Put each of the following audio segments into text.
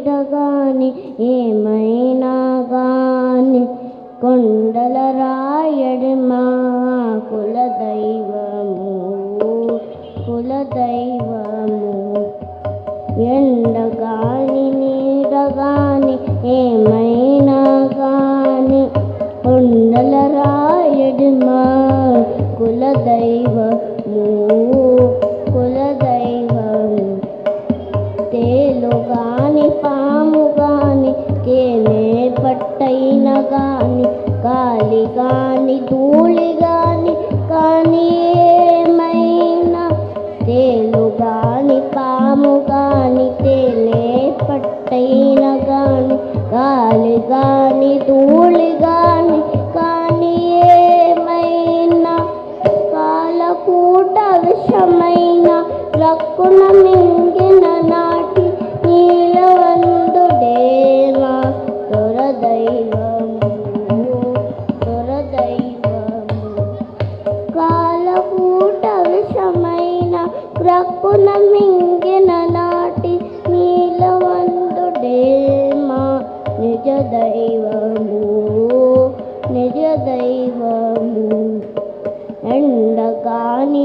నీడగాని ఏమైనా గాని కొండ గాని గాలి గాని ధూళి గాని కానీ ఏమైనా? తేలు గాని పాము గాని తేలే పట్టైన గాని గాలి గాని ధూళి మింగిన నాటి నీలవంతుడేమా నిజ దైవము నిజ దైవము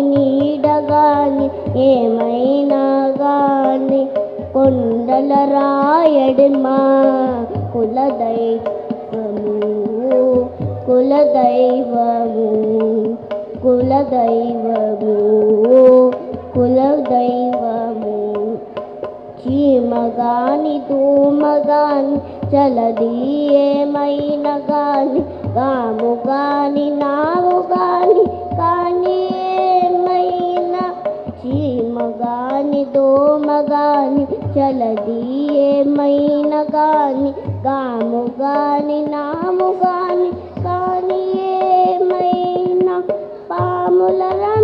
నీడ కానీ ఏమైనా కాని కొండల రాయడి మా కులదైవము కులదైవము కులదైవము కులదైవ చీమగాని ధూమగాని చలది ఏమైనా గాని గాము గాని నావు గాని కానీ ఏమైనా చీమగాని దోమగాని చలది ఏమైనా గాని గాము గాని నాము గాని కానీ ఏమైనా పాములరా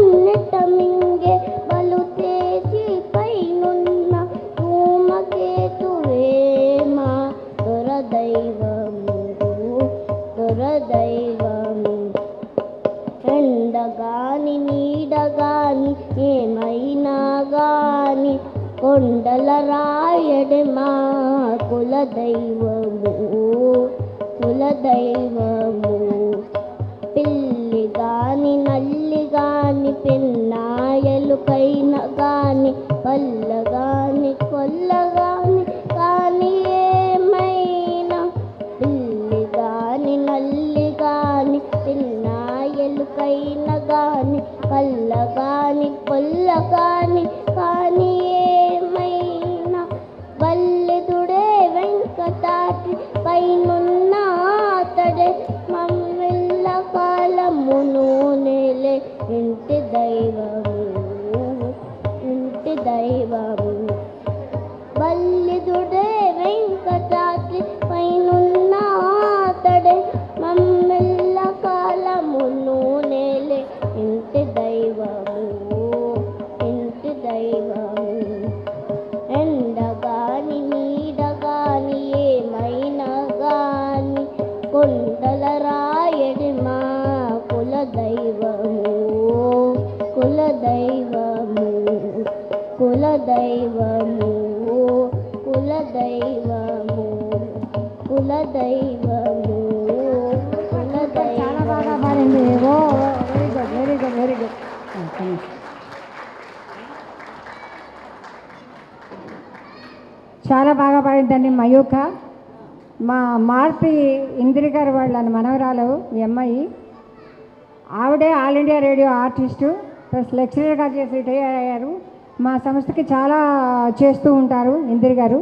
ఎండగాని నీడగాని ఏమైనా గాని కొండల రాయడి మా కులదైవము కులదైవము. కానీ గాని కానీ ఏమైనా బల్లెదుడే వెంకటాటి పైనున్న అతడే మమ్మిళ్ళ కాలమును నెలే ఇంటి దైవము ఇంటి దైవము. కులదైవము కులదైవము కులదైవము చాలా బాగా పాడింది ఓ very good very good very good చాలా బాగా పాడిందండి మయూఖ. మా మార్పి ఇందిరి గారు వాళ్ళ మనవరాలు ఈ అమ్మాయి. ఆవిడే All India Radio artist. Plus లెక్చరర్గా చేసి రిటైర్ అయ్యారు. మా సంస్థకి చాలా చేస్తూ ఉంటారు ఇందిరి గారు.